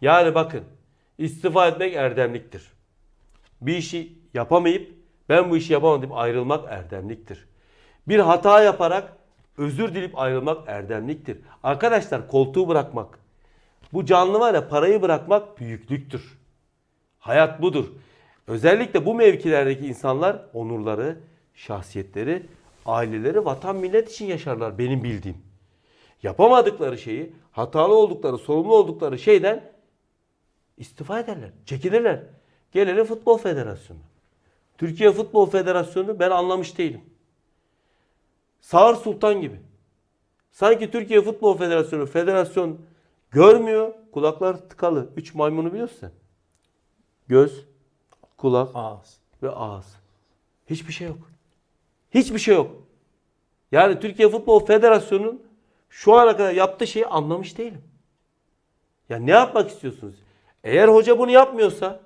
Yani bakın istifa etmek erdemliktir. Bir işi yapamayıp ben bu işi yapamadım deyip ayrılmak erdemliktir. Bir hata yaparak özür dilip ayrılmak erdemliktir. Arkadaşlar koltuğu bırakmak. Bu canlı var ya parayı bırakmak büyüklüktür. Hayat budur. Özellikle bu mevkilerdeki insanlar onurları, şahsiyetleri, aileleri, vatan millet için yaşarlar benim bildiğim. Yapamadıkları şeyi, hatalı oldukları, sorumlu oldukları şeyden istifa ederler, çekinirler. Gelelim Futbol Federasyonu. Türkiye Futbol Federasyonu ben anlamış değilim. Sağır Sultan gibi. Sanki Türkiye Futbol Federasyonu federasyon görmüyor, kulaklar tıkalı. Üç maymunu biliyorsun. Göz, kulak Ağız. ve ağız. Hiçbir şey yok. Hiçbir şey yok. Yani Türkiye Futbol Federasyonu'nun şu ana kadar yaptığı şeyi anlamış değilim. Ya ne yapmak istiyorsunuz? Eğer hoca bunu yapmıyorsa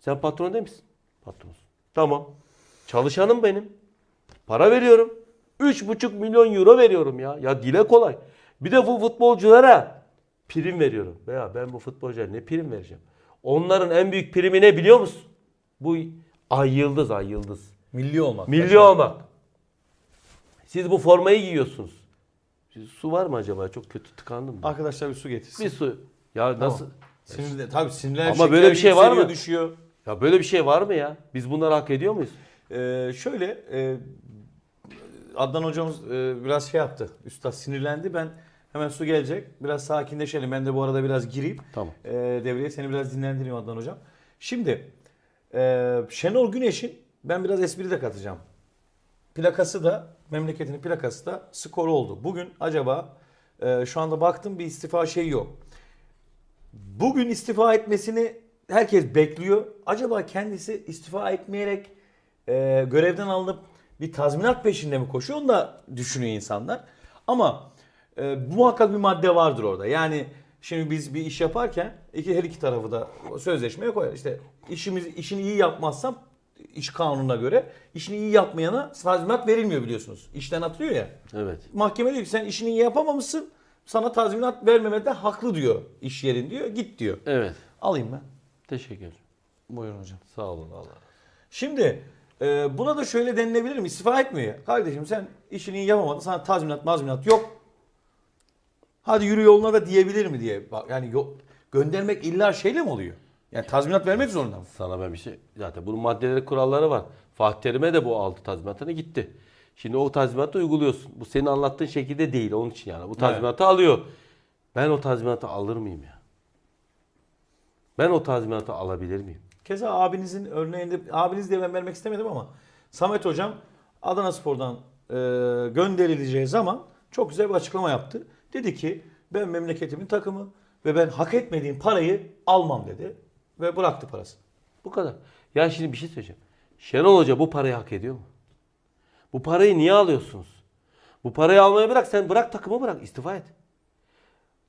sen patron değil misin? Patronsun. Tamam. Çalışanım benim. Para veriyorum. 3,5 milyon euro veriyorum ya. Ya dile kolay. Bir de bu futbolculara prim veriyorum. Veya ben bu futbolculara ne prim vereceğim? Onların en büyük primi ne biliyor musun? Bu ay yıldız ay yıldız. Milli olmak. Milli olmak. Siz bu formayı giyiyorsunuz. Siz- Su var mı acaba? Çok kötü tıkandım. mı? Arkadaşlar bir su getirsin. Bir su. Ya nasıl? Sinirli, tabii sinirler Ama böyle bir şey var mı? Düşüyor. Ya böyle bir şey var mı ya? Biz bunları hak ediyor muyuz? Ee, şöyle e, Adnan hocamız e, biraz şey yaptı. Üstad sinirlendi. Ben hemen su gelecek. Biraz sakinleşelim. Ben de bu arada biraz gireyim. Tamam. E, devreye seni biraz dinlendireyim Adnan hocam. Şimdi e, Şenol Güneş'in ben biraz espri de katacağım. Plakası da memleketinin plakası da skor oldu. Bugün acaba e, şu anda baktım bir istifa şeyi yok. Bugün istifa etmesini herkes bekliyor. Acaba kendisi istifa etmeyerek e, görevden alınıp bir tazminat peşinde mi koşuyor? Onu da düşünüyor insanlar. Ama e, muhakkak bir madde vardır orada. Yani şimdi biz bir iş yaparken iki her iki tarafı da sözleşmeye koyar. İşte işimiz işini iyi yapmazsam iş kanununa göre işini iyi yapmayana tazminat verilmiyor biliyorsunuz. İşten atılıyor ya. Evet. Mahkeme diyor ki sen işini iyi yapamamışsın. Sana tazminat vermemede haklı diyor iş yerin diyor. Git diyor. Evet. Alayım ben. Teşekkür ederim. Buyurun hocam. Sağ olun Allah. Şimdi e, buna da şöyle denilebilir mi? İstifa etmiyor ya. Kardeşim sen işini yapamadın. Sana tazminat mazminat yok. Hadi yürü yoluna da diyebilir mi diye. Bak, yani yo- göndermek illa şeyle mi oluyor? Yani tazminat vermek zorunda mı? Sana ben bir şey... Zaten bunun maddeleri kuralları var. Fatih Terim'e de bu aldı tazminatını gitti. Şimdi o tazminatı uyguluyorsun. Bu senin anlattığın şekilde değil onun için yani. Bu tazminatı alıyor. Ben o tazminatı alır mıyım ya? Ben o tazminatı alabilir miyim? Keza abinizin örneğinde, abiniz diye ben vermek istemedim ama Samet hocam Adana Spor'dan e, gönderileceği zaman çok güzel bir açıklama yaptı. Dedi ki ben memleketimin takımı ve ben hak etmediğim parayı almam dedi. Ve bıraktı parasını. Bu kadar. Ya şimdi bir şey söyleyeceğim. Şenol Hoca bu parayı hak ediyor mu? Bu parayı niye alıyorsunuz? Bu parayı almayı bırak. Sen bırak takımı bırak. istifa et.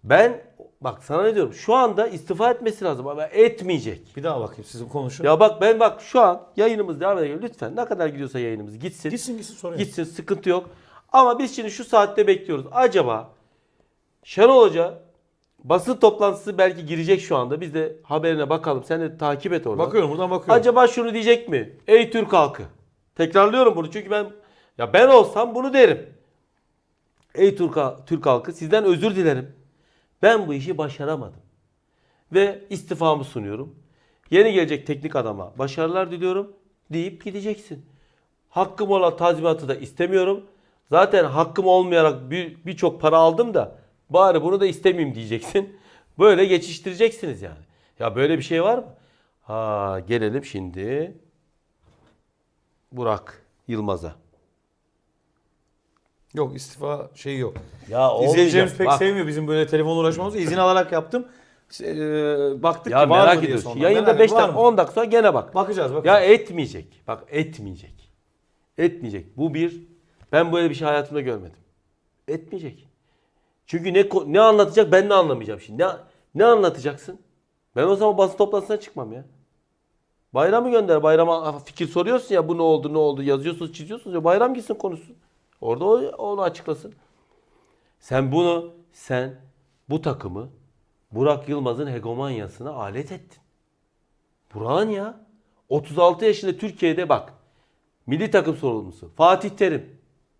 Ben bak sana ne diyorum. Şu anda istifa etmesi lazım ama etmeyecek. Bir daha bakayım sizin konuşun. Ya bak ben bak şu an yayınımız devam ediyor. Lütfen ne kadar gidiyorsa yayınımız gitsin. Gitsin gitsin sorun yok. Gitsin sıkıntı yok. Ama biz şimdi şu saatte bekliyoruz. Acaba Şenol Hoca basın toplantısı belki girecek şu anda. Biz de haberine bakalım. Sen de takip et oradan. Bakıyorum buradan bakıyorum. Acaba şunu diyecek mi? Ey Türk halkı. Tekrarlıyorum bunu çünkü ben ya ben olsam bunu derim. Ey Türk, Türk halkı sizden özür dilerim. Ben bu işi başaramadım. Ve istifamı sunuyorum. Yeni gelecek teknik adama başarılar diliyorum deyip gideceksin. Hakkım olan tazminatı da istemiyorum. Zaten hakkım olmayarak bir- birçok para aldım da bari bunu da istemeyeyim diyeceksin. Böyle geçiştireceksiniz yani. Ya böyle bir şey var mı? Ha gelelim şimdi Burak Yılmaz'a. Yok istifa şeyi yok. Ya İzleyicilerimiz pek Bak, sevmiyor bizim böyle telefonla uğraşmamızı. İzin alarak yaptım. E, baktık Ya ki var merak mı diye ediyorsun. sonra. Yayında Merak 5 var dakika mı? 10 dakika sonra gene bak. Bakacağız bakacağız. Ya etmeyecek. Bak etmeyecek. Etmeyecek. Bu bir ben böyle bir şey hayatımda görmedim. Etmeyecek. Çünkü ne ko- ne anlatacak ben ne anlamayacağım şimdi. Ne ne anlatacaksın? Ben o zaman basın toplantısına çıkmam ya. Bayramı gönder. Bayrama fikir soruyorsun ya bu ne oldu ne oldu yazıyorsunuz çiziyorsunuz ya bayram gitsin konuşsun. Orada onu açıklasın. Sen bunu sen bu takımı Burak Yılmaz'ın hegemonyasına alet ettin. Burak'ın ya. 36 yaşında Türkiye'de bak. Milli takım sorumlusu. Fatih Terim.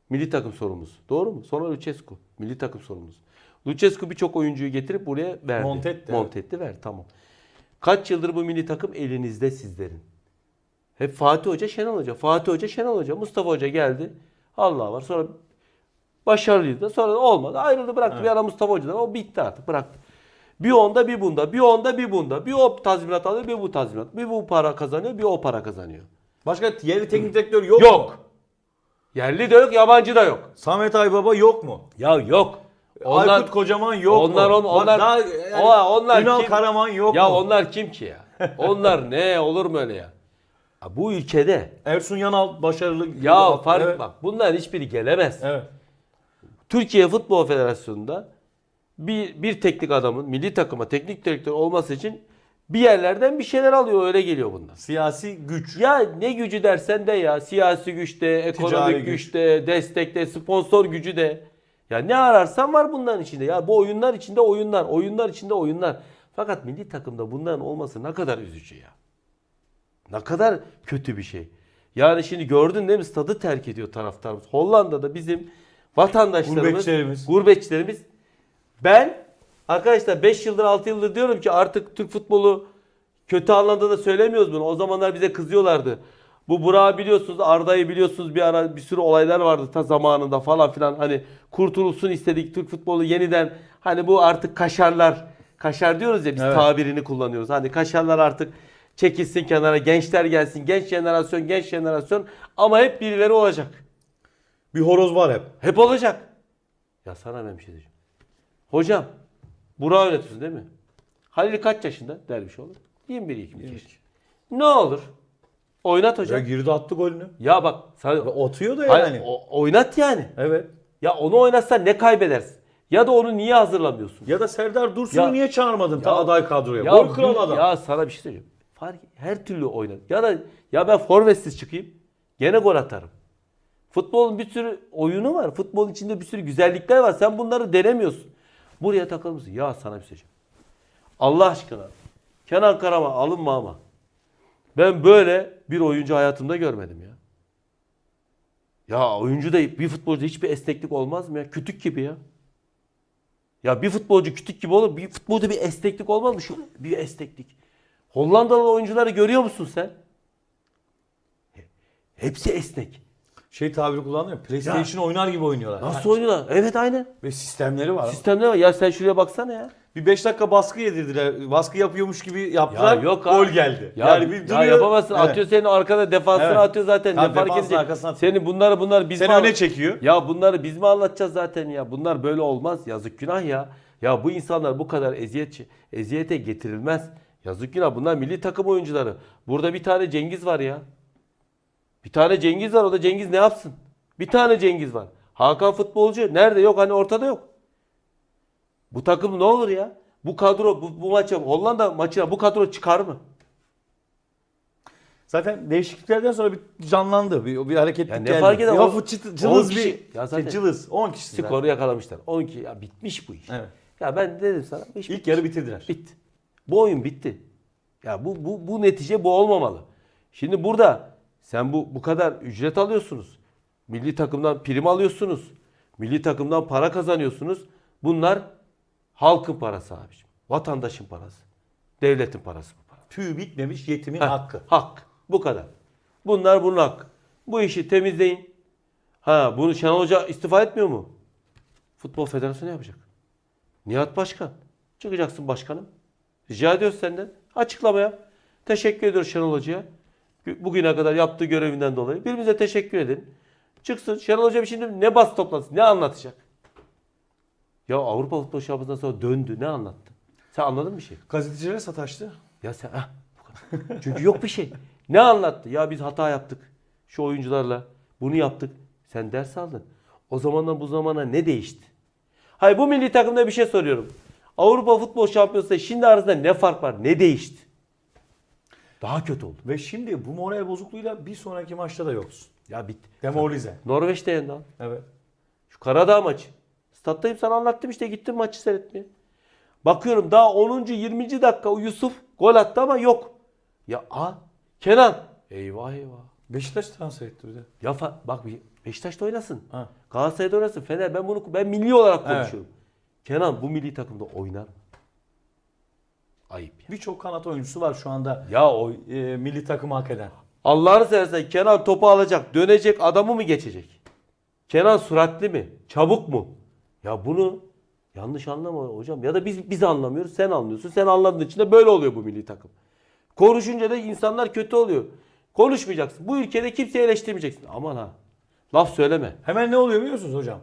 Milli takım sorumlusu. Doğru mu? Sonra Lucescu. Milli takım sorumlusu. Lucescu birçok oyuncuyu getirip buraya verdi. Monte etti, Monte etti, verdi. Tamam. Kaç yıldır bu milli takım elinizde sizlerin. Hep Fatih Hoca, Şenol Hoca. Fatih Hoca, Şenol Hoca. Mustafa Hoca geldi. Allah var. Sonra başarılıydı. Sonra olmadı. Ayrıldı bıraktı. Bir ara Mustafa Hoca'dan o bitti artık. Bıraktı. Bir onda bir bunda. Bir onda bir bunda. Bir o tazminat alıyor bir bu tazminat. Bir bu para kazanıyor bir o para kazanıyor. Başka yerli teknik direktör yok, mu? Yok. Yerli de yok yabancı da yok. Samet Aybaba yok mu? Ya yok. Aykut Kocaman yok onlar, mu? on- onlar, daha o- onlar Ünal kim? Karaman yok ya mu? onlar kim ki ya? Onlar ne olur mu öyle ya? Bu ülkede Ersun Yanal başarılı. ya fark evet. bak bunların hiçbiri gelemez. Evet. Türkiye Futbol Federasyonu'nda bir, bir teknik adamın milli takıma teknik direktör olması için bir yerlerden bir şeyler alıyor öyle geliyor bunlar. Siyasi güç. Ya ne gücü dersen de ya siyasi güç de, ekonomik Ticari güç güç. de, destek de, sponsor gücü de. Ya ne ararsan var bunların içinde. Ya bu oyunlar içinde oyunlar, oyunlar içinde oyunlar. Fakat milli takımda bunların olması ne kadar üzücü ya. Ne kadar kötü bir şey. Yani şimdi gördün değil mi stadı terk ediyor taraftarımız. Hollanda'da bizim vatandaşlarımız, Gurbetçilerimiz. gurbetçilerimiz ben arkadaşlar 5 yıldır 6 yıldır diyorum ki artık Türk futbolu kötü anlamda da söylemiyoruz bunu. O zamanlar bize kızıyorlardı. Bu Burak'ı biliyorsunuz, Arda'yı biliyorsunuz bir ara bir sürü olaylar vardı ta zamanında falan filan. Hani kurtulsun istedik Türk futbolu yeniden. Hani bu artık kaşarlar, kaşar diyoruz ya biz Evet. tabirini kullanıyoruz. Hani kaşarlar artık çekilsin kenara, gençler gelsin, genç jenerasyon, genç jenerasyon ama hep birileri olacak. Bir horoz var hep. Hep olacak. Ya sana ben bir şey diyeceğim. Hocam, Burak'ı öğretiyorsun değil mi? Halil kaç yaşında derviş olur? 21 22 yaşında. Ne olur? Oynat Ya hocam. girdi attı golünü. Ya bak sana Atıyor da Hayır, yani. o- oynat yani. Evet. Ya onu oynatsan ne kaybedersin? Ya da onu niye hazırlamıyorsun? Ya da Serdar Dursun'u Ya- niye çağırmadın ta Ya- aday kadroya? Ya, Gol kral adam. ya sana bir şey söyleyeyim. Fark her türlü oynat. Ya da ya ben forvetsiz çıkayım. Gene gol atarım. Futbolun bir sürü oyunu var. Futbolun içinde bir sürü güzellikler var. Sen bunları denemiyorsun. Buraya takılmışsın. Ya sana bir şey. Allah aşkına. Kenan Karaman alınma ama. Ben böyle bir oyuncu hayatımda görmedim ya. Ya oyuncu da bir futbolcuda hiçbir esneklik olmaz mı ya? Kütük gibi ya. Ya bir futbolcu kütük gibi olur. Bir futbolda bir esneklik olmaz mı? Şu bir esneklik. Hollandalı oyuncuları görüyor musun sen? Hepsi esnek. Şey tabiri kullanıyor. PlayStation oynar gibi oynuyorlar. Nasıl oynuyorlar? Evet aynen. Ve sistemleri var. Sistemde var. Ya sen şuraya baksana ya. Bir 5 dakika baskı yedirdiler. Baskı yapıyormuş gibi yaptılar. Ya yok Gol abi. geldi. Ya, yani bir ya duruyor. yapamazsın. Evet. Atıyor seni arkada defansına Evet. atıyor zaten. Tabii ne fark defansın edecek? arkasına atıyor. Seni bunları bunlar biz Seni mi öne al- çekiyor. Ya bunları biz mi anlatacağız zaten ya? Bunlar böyle olmaz. Yazık günah ya. Ya bu insanlar bu kadar eziyet eziyete getirilmez. Yazık günah. Bunlar milli takım oyuncuları. Burada bir tane Cengiz var ya. Bir tane Cengiz var. O da Cengiz ne yapsın? Bir tane Cengiz var. Hakan futbolcu. Nerede? Yok hani ortada yok. Bu takım ne olur ya? Bu kadro bu, bu maça Hollanda maçına bu kadro çıkar mı? Zaten değişikliklerden sonra bir canlandı. Bir, bir hareketlik Ya ne geldi. fark eder? Bir O- on cılız kişi- bir. Ya zaten- şey, cılız. 10 kişi. Skoru yakalamışlar. 12 ya bitmiş bu iş. Evet. Ya ben dedim sana iş İlk yarı bitirdiler. bitti. Bu oyun bitti. Ya bu bu bu netice bu olmamalı. Şimdi burada sen bu bu kadar ücret alıyorsunuz. Milli takımdan prim alıyorsunuz. Milli takımdan para kazanıyorsunuz. Bunlar halkın parası abiciğim. Vatandaşın parası. Devletin parası bu para. Tüy bitmemiş yetimin Heh, hakkı. Hak. Bu kadar. Bunlar bunun hakkı. Bu işi temizleyin. Ha bunu Şenol Hoca istifa etmiyor mu? Futbol Federasyonu yapacak. Nihat Başkan. Çıkacaksın başkanım. Rica ediyoruz senden. Açıklama yap. Teşekkür ediyoruz Şenol Hoca'ya. Bugüne kadar yaptığı görevinden dolayı. Birbirimize teşekkür edin. Çıksın. Şenol Hoca şimdi ne bas toplansın? Ne anlatacak? Ya Avrupa Futbol Şampiyonası'ndan sonra döndü. Ne anlattı? Sen anladın mı bir şey? Gazetecilere sataştı. Ya sen kadar. Çünkü yok bir şey. Ne anlattı? Ya biz hata yaptık. Şu oyuncularla bunu yaptık. Sen ders aldın. O zamandan bu zamana ne değişti? Hayır bu milli takımda bir şey soruyorum. Avrupa Futbol Şampiyonası'nda şimdi arasında ne fark var? Ne değişti? Daha kötü oldu. Ve şimdi bu moral bozukluğuyla bir sonraki maçta da yoksun. Ya bitti. Demoralize. Norveç'te yendi abi. Evet. Şu Karadağ maçı. Stat'tayım sana anlattım işte gittim maçı seyretmeye. Bakıyorum daha 10. 20. dakika o Yusuf gol attı ama yok. Ya a Kenan. Eyvah eyvah. Beşiktaş transfer etti bir de. Ya fa- bak bir Beşiktaş'ta oynasın. Ha. Galatasaray'da oynasın. Fener ben bunu ben milli olarak Evet. Kenan bu milli takımda oynar mı? Ayıp ya. Birçok kanat oyuncusu var şu anda Ya o e, milli takımı hak eden. Allah'ını seversen Kenan topu alacak, dönecek adamı mı geçecek? Kenan süratli mi? Çabuk mu? Ya bunu yanlış anlama hocam. Ya da biz biz anlamıyoruz, sen anlıyorsun. Sen anladığın için de böyle oluyor bu milli takım. Konuşunca da insanlar kötü oluyor. Konuşmayacaksın. Bu ülkede kimseyi eleştirmeyeceksin. Aman ha. Laf söyleme. Hemen ne oluyor biliyor musunuz hocam?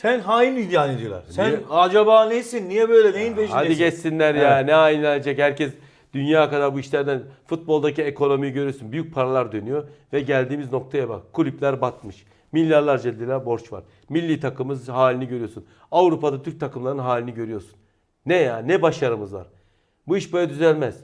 Sen hain ilan ediyorlar. Sen Niye? acaba neysin? Niye böyle? Neyin peşindesin? Hadi geçsinler ya. Evet. Ne hainlenecek. Herkes dünya kadar bu işlerden futboldaki ekonomiyi görüyorsun. Büyük paralar dönüyor ve geldiğimiz noktaya bak. Kulüpler batmış. Milyarlarca lira borç var. Milli takımımız halini görüyorsun. Avrupa'da Türk takımlarının halini görüyorsun. Ne ya? Ne başarımız var? Bu iş böyle düzelmez.